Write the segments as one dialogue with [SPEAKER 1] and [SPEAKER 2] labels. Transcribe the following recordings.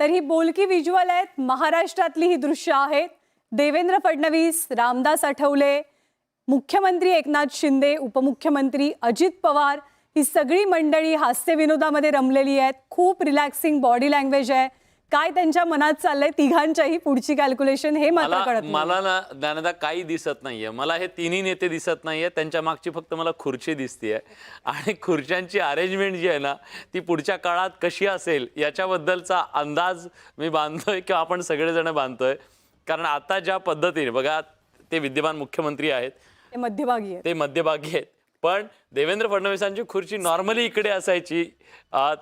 [SPEAKER 1] तर ही बोलकी व्हिज्युअल आहेत. महाराष्ट्रातली ही दृश्य आहेत देवेंद्र फडणवीस रामदास आठवले मुख्यमंत्री एकनाथ शिंदे उपमुख्यमंत्री अजित पवार ही सगळी मंडळी हास्य विनोदामध्ये रमलेली आहेत. खूप रिलॅक्सिंग बॉडी लँग्वेज आहे. काय त्यांच्या मनात चाललंय तिघांच्याही पुढची कॅल्क्युलेशन हे मात्र
[SPEAKER 2] मला
[SPEAKER 1] कळत नाही.
[SPEAKER 2] मला ना ज्ञानदा काही दिसत नाहीये. मला हे तिन्ही नेते दिसत नाहीये. त्यांच्या मागची फक्त मला खुर्ची दिसतीये. आणि खुर्च्यांची अरेंजमेंट जी आहे ना ती पुढच्या काळात कशी असेल याच्याबद्दलचा अंदाज मी बांधतोय किंवा आपण सगळेजण बांधतोय. कारण आता ज्या पद्धतीने बघा ते विद्यमान मुख्यमंत्री आहेत.
[SPEAKER 1] ते मध्यभागी आहेत.
[SPEAKER 2] ते मध्यभागी आहेत. पण देवेंद्र फडणवीसांची खुर्ची नॉर्मली इकडे असायची.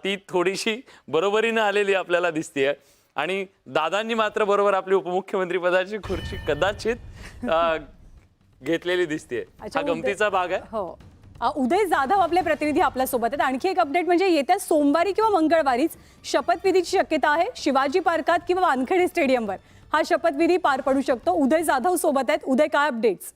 [SPEAKER 2] ती थोडीशी बरोबरीनं आलेली आपल्याला दिसतेय. आणि दादांनी मात्र बरोबर आपली उपमुख्यमंत्री पदाची खुर्ची कदाचित घेतलेली दिसते हा गमतीचा भाग आहे.
[SPEAKER 1] हो. उदय जाधव आपले प्रतिनिधी आपल्यासोबत आहेत. आणखी एक अपडेट म्हणजे येत्या सोमवारी किंवा मंगळवारीच शपथविधीची शक्यता आहे. शिवाजी पार्कात किंवा वानखेडे स्टेडियमवर हा शपथविधी पार पडू शकतो. उदय जाधव सोबत आहेत. उदय काय अपडेट्स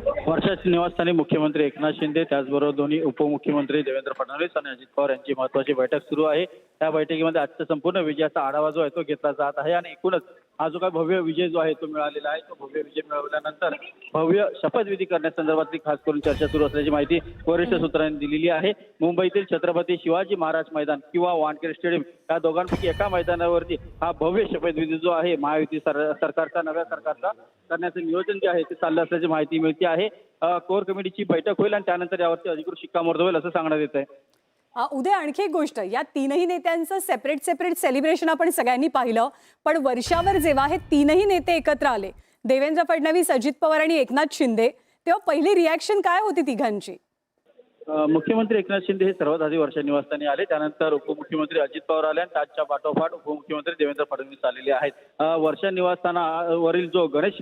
[SPEAKER 3] वर्षाच्या निवासस्थानी मुख्यमंत्री एकनाथ शिंदे त्याचबरोबर दोन्ही उपमुख्यमंत्री देवेंद्र फडणवीस आणि अजित पवार यांची महत्वाची बैठक सुरू आहे. त्या बैठकीमध्ये आजच्या संपूर्ण विजयाचा आढावा जो आहे तो घेतला जात आहे आणि एकूणच हा जो काय भव्य विजय जो आहे तो मिळालेला आहे तो भव्य विजय मिळवल्यानंतर भव्य शपथविधी करण्यासंदर्भातली खास करून चर्चा सुरू असल्याची माहिती वरिष्ठ सूत्रांनी दिलेली आहे. मुंबईतील छत्रपती शिवाजी महाराज मैदान किंवा वानखेडे स्टेडियम या दोघांपैकी एका मैदानावरती हा भव्य शपथविधी जो आहे महायुती सरकारचा नव्या सरकारचा करण्याचं नियोजन जे आहे ते चाललं असल्याची माहिती मिळते आहे. कोर कमिटीची बैठक होईल आणि त्यानंतर यावरती अधिकृत शिक्कामोर्तब होईल असं सांगण्यात येत आहे
[SPEAKER 1] उद्या आणखी एक गोष्ट या तीनही नेत्यांचं सेपरेट सेपरेट सेलिब्रेशन आपण सगळ्यांनी पाहिलं. पण वर्षावर जेव्हा हे तीनही नेते एकत्र आले देवेंद्र फडणवीस अजित पवार आणि एकनाथ शिंदे तेव्हा पहिली रिॲक्शन काय होती तिघांची?
[SPEAKER 3] मुख्यमंत्री एकनाथ शिंदे हे सर्वात आधी वर्षा निवासस्थानी आले. त्यानंतर उपमुख्यमंत्री अजित पवार आले आणि त्याच्या पाठोपाठ उपमुख्यमंत्री देवेंद्र फडणवीस आलेले आहेत. अ, वर्षा निवासस्थानावरील जो गणेश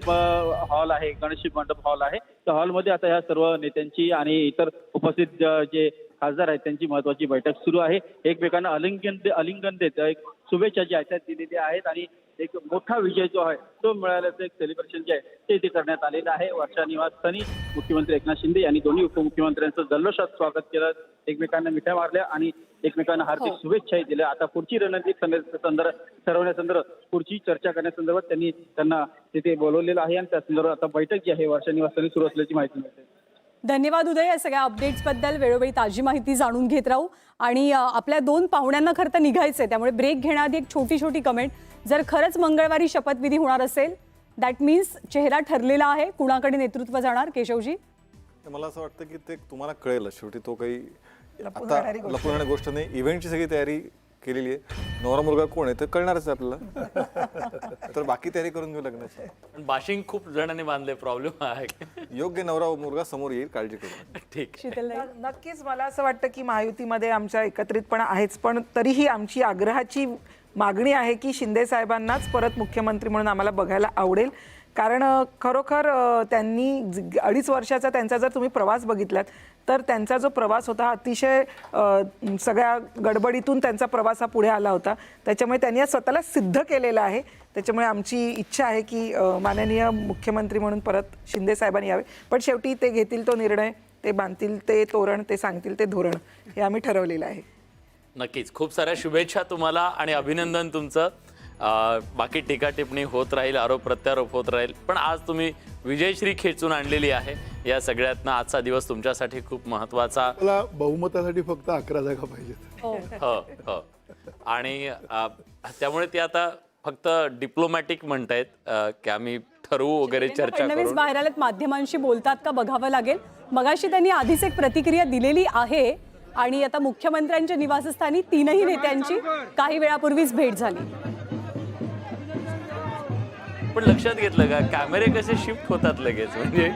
[SPEAKER 3] हॉल आहे गणेश मंडप हॉल आहे त्या हॉलमध्ये आता या सर्व नेत्यांची आणि इतर उपस्थित जे खासदार आहेत. त्यांची महत्वाची बैठक सुरू आहे. एकमेकांना अलिंगन अलिंगन देत एक शुभेच्छा ज्या आहेत त्या दिलेल्या आहेत आणि एक मोठा विजय जो आहे तो मिळाल्याचं एक सेलिब्रेशन जे आहे ते इथे करण्यात आलेलं आहे. वर्षा निवासस्थानी मुख्यमंत्री एकनाथ शिंदे यांनी दोन्ही उपमुख्यमंत्र्यांचं जल्लोषात स्वागत केलं. एकमेकांना मिठ्या मारल्या आणि एकमेकांना हार्दिक
[SPEAKER 1] हो.
[SPEAKER 3] शुभेच्छाही दिल्या. आता पुढची रणनीती संदर्भ ठरवण्यासंदर्भात पुढची चर्चा करण्यासंदर्भात त्यांनी त्यांना तिथे बोलवलेलं आहे आणि त्या संदर्भात आता बैठक जी आहे वर्षा निवासस्थानी सुरू असल्याची माहिती मिळते.
[SPEAKER 1] धन्यवाद उदय या सगळ्या अपडेट्सबद्दल वेळोवेळी ताजी माहिती जाणून घेत राहू. आणि आपल्या दोन पाहुण्यांना खरं तर निघायचं आहे त्यामुळे ब्रेक घेण्याआधी एक छोटी छोटी कमेंट जर खरंच मंगळवारी शपथविधी होणार असेल दॅट मीन्स चेहरा ठरलेला आहे कुणाकडे नेतृत्व जाणार केशवजी?
[SPEAKER 4] तर मला असं वाटतं की ते तुम्हाला कळेलच शेवटी तो काही
[SPEAKER 5] लपून गोष्ट.
[SPEAKER 4] नाही इव्हेंटची सगळी तयारी केलेली आहे. नवरा मुलगा कोण आहे ते कळणारच आहे आपल्याला. तर बाकी तयारी करून घेऊ लग्नाची.
[SPEAKER 2] पण बाशिंग खूप जणांनी बांधले प्रॉब्लेम आहे.
[SPEAKER 4] योग्य नवरा मुलगा समोर येईल काळजी करू
[SPEAKER 2] ठीक.
[SPEAKER 1] शीतल?
[SPEAKER 5] न- नक्कीच मला असं वाटतं की महायुतीमध्ये आमच्या एकत्रितपणा आहेच पण तरीही आमची आग्रहाची मागणी आहे की शिंदे साहेबांनाच परत मुख्यमंत्री म्हणून आम्हाला बघायला आवडेल. कारण अ, खरोखर अ, त्यांनी ज- अडीच वर्षाचा त्यांचा जर तुम्ही प्रवास बघितलात तर त्यांचा जो प्रवास होता अतिशय सगळ्या गडबडीतून त्यांचा प्रवास हा पुढे आला होता. त्याच्यामुळे त्यांनी स्वतःला सिद्ध केलेलं आहे. त्याच्यामुळे आमची इच्छा आहे की माननीय मुख्यमंत्री म्हणून परत शिंदे साहेबांनी यावे. पण शेवटी ते घेतील तो निर्णय ते बांधतील ते तोरण ते सांगतील ते धोरण हे आम्ही ठरवलेलं आहे.
[SPEAKER 2] नक्कीच. खूप साऱ्या शुभेच्छा तुम्हाला आणि अभिनंदन तुमचं. बाकी टीका टिप्पणी होत राहील आरोप प्रत्यारोप होत राहील. पण आज तुम्ही विजयश्री खेचून आणलेली आहे. या सगळ्यातनं आजचा दिवस तुमच्यासाठी खूप महत्त्वाचा
[SPEAKER 6] मला बहुमतासाठी फक्त अकरा जागा पाहिजेत.
[SPEAKER 1] हो.
[SPEAKER 2] हो हो. आणि त्यामुळे ते आता फक्त डिप्लोमॅटिक म्हणतायत की आम्ही ठरवू वगैरे चर्चा
[SPEAKER 1] बाहेर आलेत माध्यमांशी बोलतात का बघावं लागेल. मगाशी त्यांनी आधीच एक प्रतिक्रिया दिलेली आहे आणि आता मुख्यमंत्र्यांच्या निवासस्थानी तीनही नेत्यांची काही वेळापूर्वीच भेट झाली.
[SPEAKER 2] पण लक्षात घेतलं का? कॅमेरे कसे शिफ्ट होतात लगेच? म्हणजे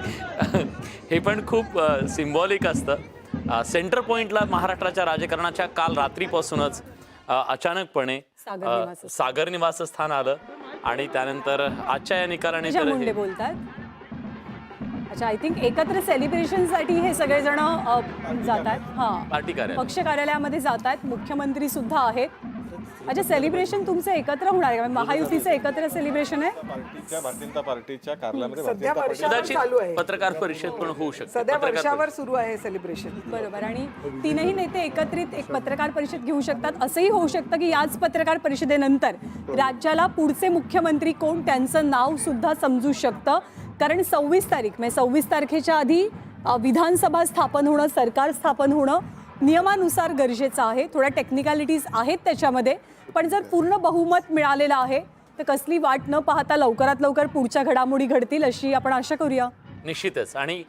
[SPEAKER 2] हे पण खूप सिम्बॉलिक असतं. सेंटर पॉइंटला महाराष्ट्राच्या राजकारणाच्या काल रात्रीपासूनच अचानकपणे
[SPEAKER 1] सागर निवासस्थान.
[SPEAKER 2] आलं. आणि त्यानंतर आजच्या या निकालाने
[SPEAKER 1] बोलतात. अच्छा आय थिंक एकत्र सेलिब्रेशनसाठी हे सगळेजण अ, जात आहेत हां. पक्ष कार्यालयामध्ये जात आहेत मुख्यमंत्री सुद्धा आहेत. अच्छा सेलिब्रेशन तुमचं एकत्र होणार आहे? महायुतीचं एकत्र सेलिब्रेशन आहे?
[SPEAKER 4] पार्टीच्या भारतीय जनता पार्टीच्या कार्यालयामध्ये भारतीय
[SPEAKER 5] सध्या
[SPEAKER 4] जनता पार्टी
[SPEAKER 5] वर्षावर चालू आहे.
[SPEAKER 2] कदाचित पत्रकार परिषद पण होऊ शकते
[SPEAKER 5] सध्या
[SPEAKER 2] पत्रकार
[SPEAKER 5] वर्षावर सुरू आहे सेलिब्रेशन
[SPEAKER 1] बरोबर आणि तीनही नेते एकत्रित एक पत्रकार परिषद घेऊ शकतात. असंही होऊ शकतं की याच पत्रकार परिषदेनंतर राज्याला पुढचे मुख्यमंत्री कोण त्यांचं नाव सुद्धा समजू शकतं. कारण सव्वीस तारीख म्हणजे सव्वीस तारखेच्या आधी अ, विधानसभा स्थापन होणं सरकार स्थापन होणं नियमानुसार गरजेचं आहे. थोड्या टेक्निकॅलिटीज आहेत त्याच्यामध्ये. पण जर पूर्ण बहुमत मिळालेलं आहे तर कसली वाट न पाहता लवकरात लवकर पुढच्या घडामोडी घडतील अशी आपण आशा करूया.
[SPEAKER 2] निश्चितच. आणि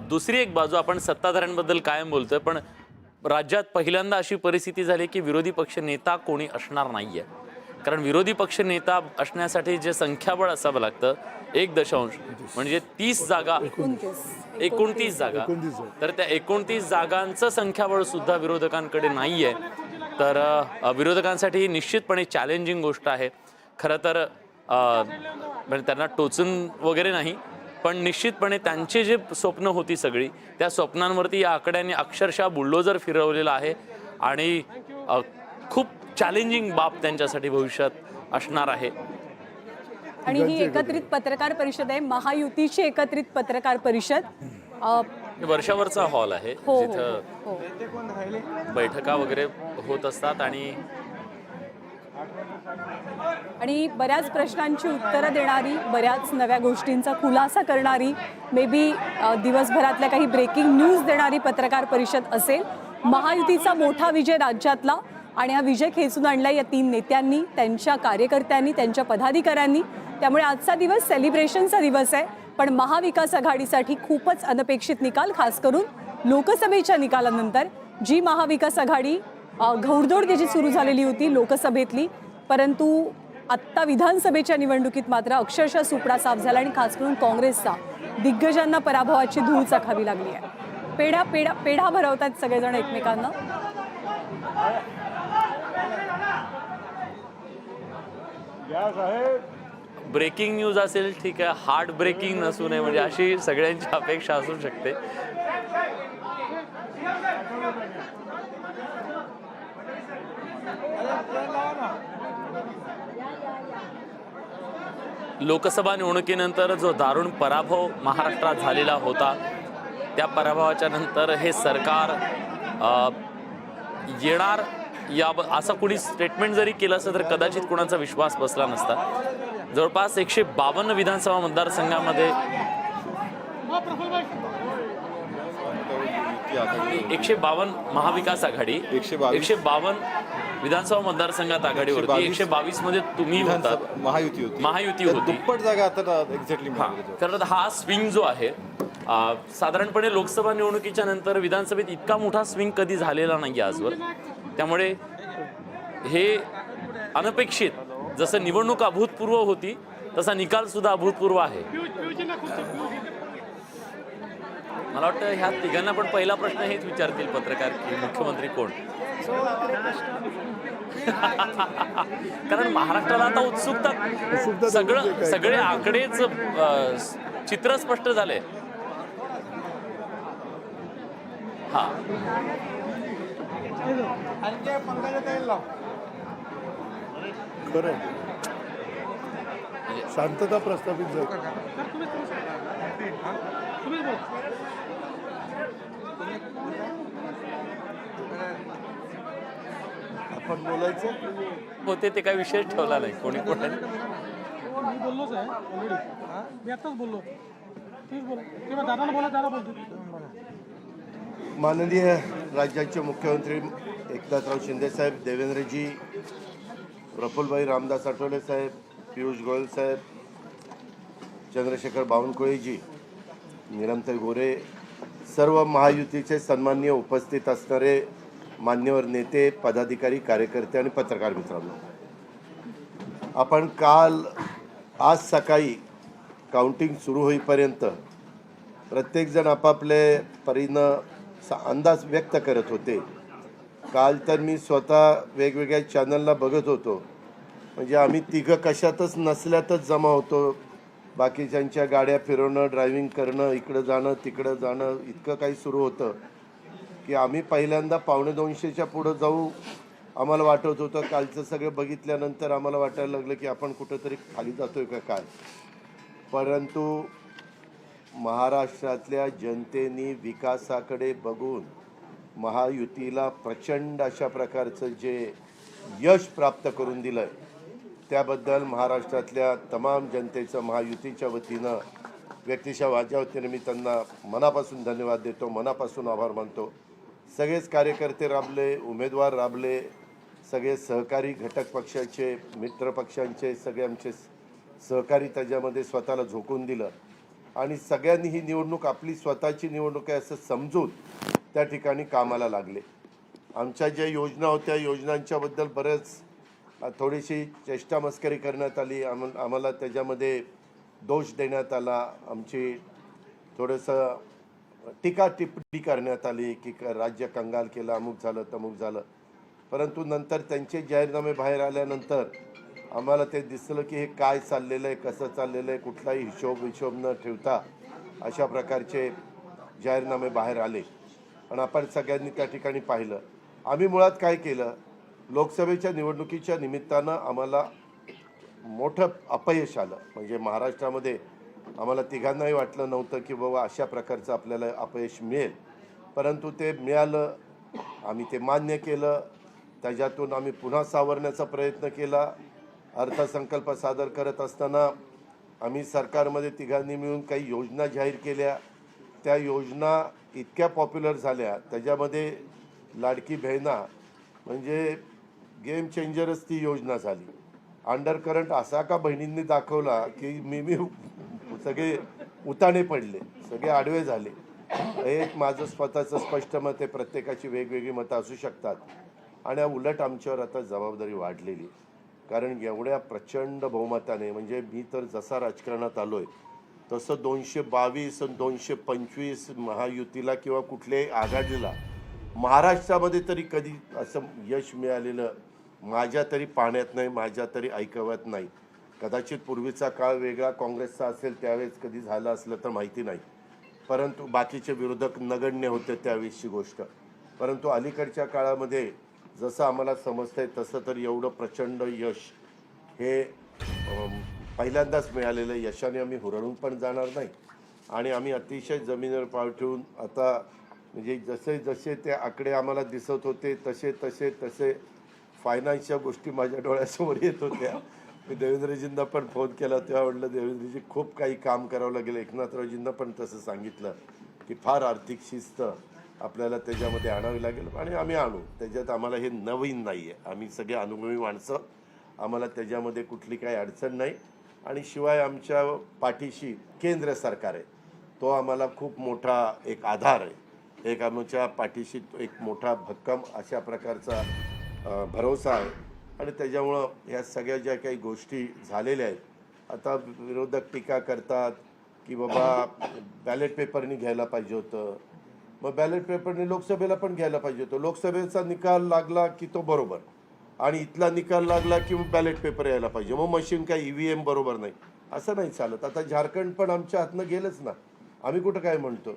[SPEAKER 2] दुसरी एक बाजू आपण सत्ताधाऱ्यांबद्दल कायम बोलतोय पण राज्यात पहिल्यांदा अशी परिस्थिती झाली की विरोधी पक्ष नेता कोणी असणार नाहीये. कारण विरोधी पक्ष नेता असण्यासाठी जे संख्याबळ असावं लागतं एक दशांश. म्हणजे तीस जागा एकोणतीस जागा. तर त्या एकोणतीस जागांचं संख्याबळ सुद्धा विरोधकांकडे नाहीये. तर अ, विरोधकांसाठी ही निश्चितपणे चॅलेंजिंग गोष्ट आहे. खरं तर म्हणजे त्यांना टोचून वगैरे नाही पण निश्चितपणे त्यांची जे स्वप्न होती सगळी त्या स्वप्नांवरती या आकड्यांनी अक्षरशः बुलडोजर फिरवलेला आहे. आणि खूप चॅलेंजिंग बाब त्यांच्यासाठी भविष्यात असणार आहे.
[SPEAKER 1] आणि ही एकत्रित पत्रकार परिषद आहे महायुतीची एकत्रित पत्रकार परिषद. अ,
[SPEAKER 2] हे वर्षावरचा हॉल आहे
[SPEAKER 1] हो हो
[SPEAKER 2] जिथं
[SPEAKER 1] हो
[SPEAKER 2] बैठका वगैरे होत असतात आणि
[SPEAKER 1] आणि बऱ्याच प्रश्नांची उत्तरं देणारी बऱ्याच नव्या गोष्टींचा खुलासा करणारी मे बी दिवसभरातल्या काही ब्रेकिंग न्यूज देणारी पत्रकार परिषद असेल. महायुतीचा मोठा विजय राज्यातला आणि हा विजय खेचून आणला या तीन नेत्यांनी त्यांच्या कार्यकर्त्यांनी त्यांच्या पदाधिकाऱ्यांनी. त्यामुळे आजचा दिवस सेलिब्रेशनचा दिवस आहे. पण महाविकास आघाडीसाठी खूपच अनपेक्षित निकाल खास करून लोकसभेच्या निकालानंतर. जी महाविकास आघाडी घौडदौड त्याची सुरू झालेली होती लोकसभेतली परंतु आत्ता विधानसभेच्या निवडणुकीत मात्र अक्षरशः सुपडा साफ झाला आणि खास करून काँग्रेसचा दिग्गजांना पराभवाची धूळ चाखावी लागली आहे. पेढा पेढा पेढा भरवतात सगळेजण एकमेकांना.
[SPEAKER 2] ब्रेकिंग न्यूज असेल ठीक आहे. हार्ट ब्रेकिंग नसू नये म्हणजे अशी सगळ्यांची अपेक्षा असू शकते. लोकसभा निवडणुकीनंतर जो दारुण पराभव महाराष्ट्रात झालेला होता त्या पराभवाच्या नंतर हे सरकार येणार या असं कोणी स्टेटमेंट जरी केलं असतं तर कदाचित कुणाचा विश्वास बसला नसता. जवळपास एकशे बावन्न विधानसभा मतदारसंघामध्ये एकशे बावन्न महाविकास आघाडी
[SPEAKER 4] एकशे
[SPEAKER 2] बावन्न विधानसभा मतदारसंघात आघाडीवर. एकशे बावीसमध्ये तुम्ही होता.
[SPEAKER 4] महायुती होती.
[SPEAKER 2] महायुती होती.
[SPEAKER 4] दुप्पट जागा आता एक्झॅक्टली
[SPEAKER 2] कारण हा स्विंग जो आहे साधारणपणे लोकसभा निवडणुकीच्या नंतर विधानसभेत इतका मोठा स्विंग कधी झालेला नाही आजवर. त्यामुळे हे अनपेक्षित जसं निवडणूक अभूतपूर्व होती तसा निकाल सुद्धा अभूतपूर्व आहे. मला वाटतं ह्या तिघांना पण पहिला प्रश्न हेच विचारतील पत्रकार की मुख्यमंत्री कोण? कारण महाराष्ट्राला आता उत्सुकता सगळं? सगळे आकडेच चित्र स्पष्ट झाले हा.
[SPEAKER 6] खरं आहे. शांतता प्रस्थापित झाली. आपण बोलायचं?
[SPEAKER 2] होते ते काही विशेष ठेवला नाही. कोणी कोणाने
[SPEAKER 7] मी बोललोच आहे ऑलरेडी मी आत्ताच बोललो. तेच बोल मग दादाला बोला दादा बोलतो.
[SPEAKER 8] माननीय राज्याचे मुख्यमंत्री एकनाथराव शिंदेसाहेब देवेंद्रजी प्रफुल्लभाई रामदास आठवले साहेब पियुष गोयल साहेब चंद्रशेखर बावनकुळेजी निरंतर गोरे सर्व महायुतीचे सन्माननीय उपस्थित असणारे मान्यवर नेते पदाधिकारी कार्यकर्ते आणि पत्रकार मित्रांनो आपण काल आज सकाळी काउंटिंग सुरू होईपर्यंत प्रत्येकजण आपापले परीनं सा- अंदाज व्यक्त करत होते. काल तर मी स्वतः वेगवेगळ्या चॅनलला बघत होतो. म्हणजे आम्ही तिघं कशातच नसल्यातच जमा होतो. बाकीच्यांच्या गाड्या फिरवणं ड्रायव्हिंग करणं इकडं जाणं तिकडं जाणं इतकं काही सुरू होतं. की आम्ही पहिल्यांदा पावणे दोनशेच्या पुढं जाऊ आम्हाला वाटत होतं कालचं सगळं बघितल्यानंतर आम्हाला वाटायला लागलं की आपण कुठंतरी खाली जातोय का काय? परंतु महाराष्ट्रातल्या जनतेने विकासाकडे बघून महायुतीला प्रचंड अशा प्रकारचं जे यश प्राप्त करून दिलं आहे त्याबद्दल महाराष्ट्रातल्या तमाम जनतेचं महायुतीच्या वतीनं व्यक्तिशा माझ्या वतीनं मी त्यांना मनापासून धन्यवाद देतो मनापासून आभार मानतो. सगळेच कार्यकर्ते राबले उमेदवार राबले सगळे सहकारी घटक पक्षाचे मित्र पक्षांचे सगळे आमचे सहकारी त्याच्यामध्ये स्वतःला झोकून दिलं. आणि सगळ्यांनी ही निवडणूक आपली स्वतःची निवडणूक आहे असं समजून त्या ठिकाणी कामाला लागले. आमच्या ज्या योजना होत्या योजनांच्याबद्दल बरंच थोडीशी चेष्टा मस्करी करण्यात आली. आम आम्हाला त्याच्यामध्ये दोष देण्यात आला. आमची थोडंसं टीका टिप्पणी करण्यात आली की क- राज्य कंगाल केलं अमुक झालं तमुक झालं. परंतु नंतर त्यांचे जाहीरनामे बाहेर आल्यानंतर आम्हाला ते दिसलं की हे काय चाललेलं आहे कसं चाललेलं आहे कुठलाही हिशोब हिशोब न ठेवता अशा प्रकारचे जाहीरनामे बाहेर आले. आणि आपण सगळ्यांनी त्या ठिकाणी पाहिलं. आम्ही मुळात काय केलं? लोकसभेच्या निवडणुकीच्या निमित्तानं आम्हाला मोठं अपयश आलं. म्हणजे महाराष्ट्रामध्ये आम्हाला तिघांनाही वाटलं नव्हतं की बाबा अशा प्रकारचं आपल्याला अपयश मिळेल. परंतु ते मिळालं. आम्ही ते मान्य केलं. त्याच्यातून आम्ही पुन्हा सावरण्याचा प्रयत्न केला. अर्थसंकल्प सादर करत असताना आम्ही सरकारमध्ये तिघांनी मिळून काही योजना जाहीर केल्या. त्या योजना इतक्या पॉप्युलर झाल्या त्याच्यामध्ये लाडकी बहिणा म्हणजे गेम चेंजरच ती योजना झाली. अंडर करंट असा का बहिणींनी दाखवला की मी मी सगळे उताणे पडले सगळे आडवे झाले. एक माझं स्वतःचं स्पष्ट मत आहे प्रत्येकाची वेगवेगळी मतं असू शकतात. आणि उलट आमच्यावर आता जबाबदारी वाढलेली कारण एवढ्या प्रचंड बहुमताने म्हणजे मी तर जसा राजकारणात आलो आहे तसं दोनशे बावीस आणि दोनशे पंचवीस महायुतीला किंवा कुठल्याही आघाडीला महाराष्ट्रामध्ये तरी कधी असं यश मिळालेलं माझ्या तरी पाहण्यात नाही माझ्या तरी ऐकवत नाही. कदाचित पूर्वीचा काळ वेगळा काँग्रेसचा असेल त्यावेळेस कधी झालं असलं तर माहिती नाही. परंतु बाकीचे विरोधक नगण्य होते त्यावेळेसची गोष्ट. परंतु अलीकडच्या काळामध्ये जसं आम्हाला समजतंय तसं तर एवढं प्रचंड यश हे पहिल्यांदाच मिळालेलं यशाने आम्ही हुरळून पण जाणार नाही. आणि आम्ही अतिशय जमिनीवर पाव ठेवून आता म्हणजे जसे जसे ते आकडे आम्हाला दिसत होते तसे तसे तसे फायनान्सच्या गोष्टी माझ्या डोळ्यासमोर येत होत्या. मी देवेंद्रजींना पण फोन केला तेव्हा म्हटलं देवेंद्रजी खूप काही काम करावं लागेल. एकनाथरावजींना पण तसं सांगितलं की फार आर्थिक शिस्त आपल्याला त्याच्यामध्ये आणावी लागेल आणि आम्ही आणू. त्याच्यात आम्हाला हे नवीन नाही आहे आम्ही सगळे अनुभवी माणसं. आम्हाला त्याच्यामध्ये कुठली काही अडचण नाही. आणि शिवाय आमच्या पाठीशी केंद्र सरकार आहे. तो आम्हाला खूप मोठा एक आधार आहे. एक आमच्या पाठीशी एक मोठा भक्कम अशा प्रकारचा भरोसा आहे. आणि त्याच्यामुळं ह्या सगळ्या ज्या काही गोष्टी झालेल्या आहेत आता विरोधक टीका करतात की बाबा बॅलेट पेपरनी घ्यायला पाहिजे होतं. मग बॅलेट पेपरने लोकसभेला पण घ्यायला पाहिजे होतं. लोकसभेचा निकाल लागला की तो बरोबर. आणि इथला निकाल लागला की मग बॅलेट पेपर यायला पाहिजे. मग मशीन काय ई व्ही एम बरोबर नाही. असं नाही चालत. आता झारखंड पण आमच्या हातनं गेलंच ना. आम्ही कुठं काय म्हणतो?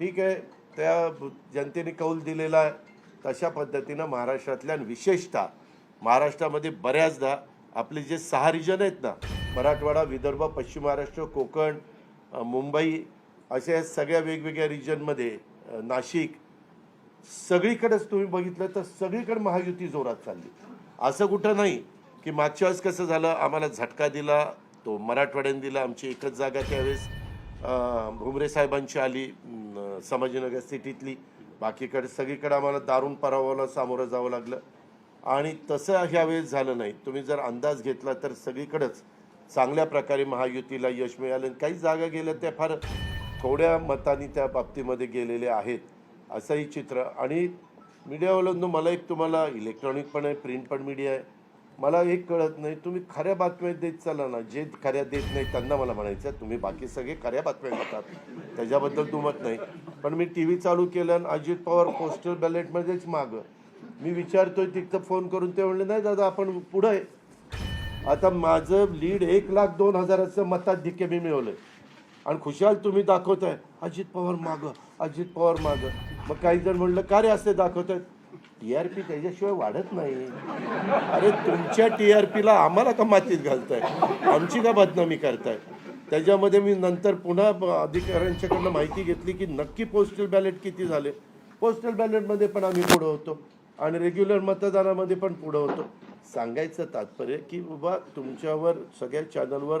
[SPEAKER 8] ठीक आहे. त्या जनतेने कौल दिलेला आहे. तशा पद्धतीनं महाराष्ट्रातल्या आणि विशेषतः महाराष्ट्रामध्ये बऱ्याचदा आपले जे सहा रिजन आहेत ना मराठवाडा विदर्भ पश्चिम महाराष्ट्र कोकण मुंबई अशा या सगळ्या वेगवेगळ्या रिजनमध्ये नाशिक सगळीकडेच तुम्ही बघितलं तर सगळीकडे महायुती जोरात चालली. असं कुठं नाही की मागच्या वेळेस कसं झालं आम्हाला झटका दिला तो मराठवाड्याने दिला आमची एकच जागा त्यावेळेस. भुमरे साहेबांची आली अं, संभाजीनगर सिटीतली. बाकीकडे सगळीकडे आम्हाला दारुण पराभवाला सामोरं जावं लागलं. आणि तसं ह्यावेळेस झालं नाही. तुम्ही जर अंदाज घेतला तर सगळीकडंच चांगल्या प्रकारे महायुतीला यश मिळालं आणि काही जागा गेल्या त्या फार थोड्या मतांनी त्या बाबतीमध्ये गेलेले आहेत असंही चित्र. आणि मीडियावाल्यांनो मला एक तुम्हाला इलेक्ट्रॉनिक पण आहे प्रिंट पण मीडिया आहे. मला एक कळत नाही तुम्ही खऱ्या बातम्या देत चाला ना. जे खऱ्या देत नाही त्यांना मला म्हणायचं तुम्ही बाकी सगळे खऱ्या बातम्या देतात त्याच्याबद्दल दुमत नाही. पण मी टी व्ही चालू केलं आणि अजित पवार पोस्टल बॅलेटमध्येच मागं. मी विचारतोय तिथं फोन करून ते म्हणले नाही दादा आपण पुढं आहे. आता माझं लीड एक लाख दोन हजाराचं मताधिक्य मी मिळवलंय. आणि खुशाल तुम्ही दाखवताय. अजित पवार माग अजित पवार माग. मग काही जण म्हणलं का रे असे दाखवताय टी आर पी त्याच्याशिवाय वाढत नाही. अरे तुमच्या टी आर पीला आम्हाला का मातीत घालताय? आमची का बदनामी करताय? त्याच्यामध्ये मी नंतर पुन्हा अधिकाऱ्यांच्याकडनं माहिती घेतली की नक्की पोस्टल बॅलेट किती झाले. पोस्टल बॅलेटमध्ये पण आम्ही पुढं होतो. आणि रेग्युलर मतदानामध्ये पण पुढं होतो. सांगायचं तात्पर्य की बाबा तुमच्यावर सगळ्या चॅनलवर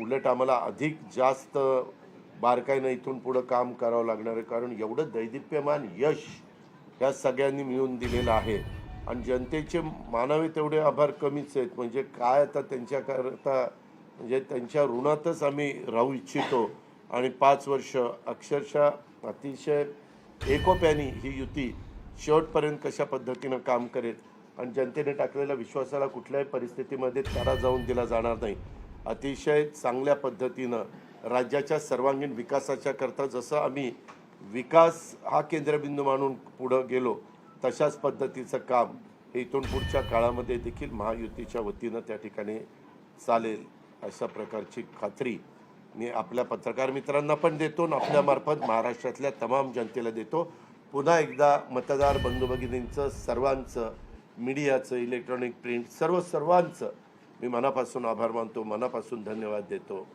[SPEAKER 8] उलट आम्हाला अधिक जास्त बारकाईनं इथून पुढं काम करावं लागणार आहे. कारण एवढं दैदिप्यमान यश या सगळ्यांनी मिळून दिलेलं आहे. आणि जनतेचे मानावे तेवढे आभार कमीच आहेत. म्हणजे काय आता त्यांच्याकरता म्हणजे त्यांच्या ऋणातच आम्ही राहू इच्छितो. आणि पाच वर्ष अक्षरशः अतिशय एकोप्याने ही युती शेवटपर्यंत कशा पद्धतीनं काम करेल? आणि जनतेने टाकलेल्या विश्वासाला कुठल्याही परिस्थितीमध्ये तारा जाऊन दिला जाणार नाही. अतिशय चांगल्या पद्धतीनं राज्याच्या सर्वांगीण विकासाच्या करता जसं आम्ही विकास हा केंद्रबिंदू मानून पुढं गेलो तशाच पद्धतीचं काम हे इथून पुढच्या काळामध्ये देखील महायुतीच्या वतीनं त्या ठिकाणी चालेल अशा प्रकारची खात्री मी आपल्या पत्रकार मित्रांना पण देतो आणि आपल्यामार्फत महाराष्ट्रातल्या तमाम जनतेला देतो. पुन्हा एकदा मतदार बंधू भगिनींचं सर्वांचं मीडियाचं इलेक्ट्रॉनिक प्रिंट सर्व सर्वांचं मी मनापासून आभार मानतो मनापासून धन्यवाद देतो.